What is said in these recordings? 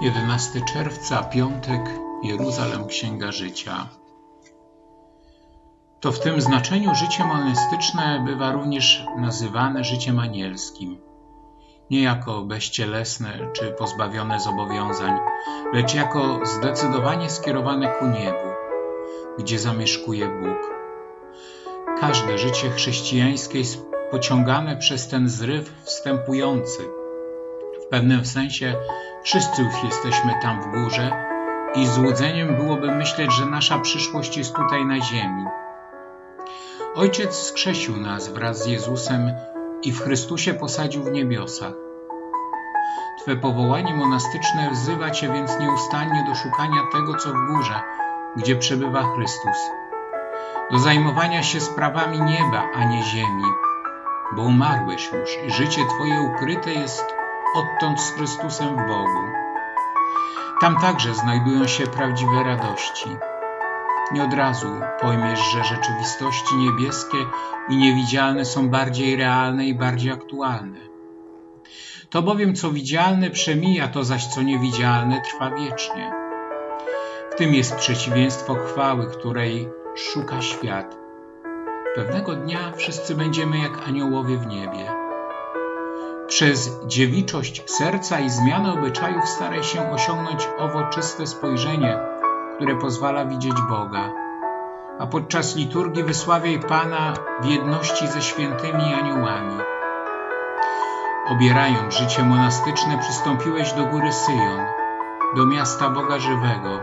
11 czerwca, piątek, Jeruzalem Księga Życia. To w tym znaczeniu życie monastyczne bywa również nazywane życiem anielskim. Nie jako bezcielesne czy pozbawione zobowiązań, lecz jako zdecydowanie skierowane ku niebu, gdzie zamieszkuje Bóg. Każde życie chrześcijańskie jest pociągane przez ten zryw wstępujący. W pewnym sensie wszyscy już jesteśmy tam w górze i złudzeniem byłoby myśleć, że nasza przyszłość jest tutaj na ziemi. Ojciec skrzesił nas wraz z Jezusem i w Chrystusie posadził w niebiosach. Twe powołanie monastyczne wzywa Cię więc nieustannie do szukania tego, co w górze, gdzie przebywa Chrystus, do zajmowania się sprawami nieba, a nie ziemi, bo umarłeś już i życie Twoje ukryte jest odtąd z Chrystusem w Bogu. Tam także znajdują się prawdziwe radości. Nie od razu pojmiesz, że rzeczywistości niebieskie i niewidzialne są bardziej realne i bardziej aktualne. To bowiem, co widzialne przemija, to zaś co niewidzialne trwa wiecznie. W tym jest przeciwieństwo chwały, której szuka świat. Pewnego dnia wszyscy będziemy jak aniołowie w niebie. Przez dziewiczość serca i zmianę obyczajów staraj się osiągnąć owo czyste spojrzenie, które pozwala widzieć Boga. A podczas liturgii wysławiaj Pana w jedności ze świętymi aniołami. Obierając życie monastyczne, przystąpiłeś do góry Syjon, do miasta Boga żywego,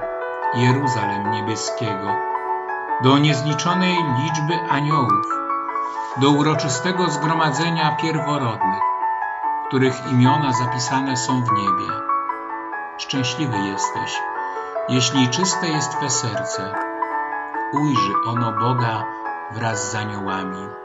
Jeruzalem niebieskiego, do niezliczonej liczby aniołów, do uroczystego zgromadzenia pierworodnych, których imiona zapisane są w niebie. Szczęśliwy jesteś, jeśli czyste jest Twe serce. Ujrzy ono Boga wraz z aniołami.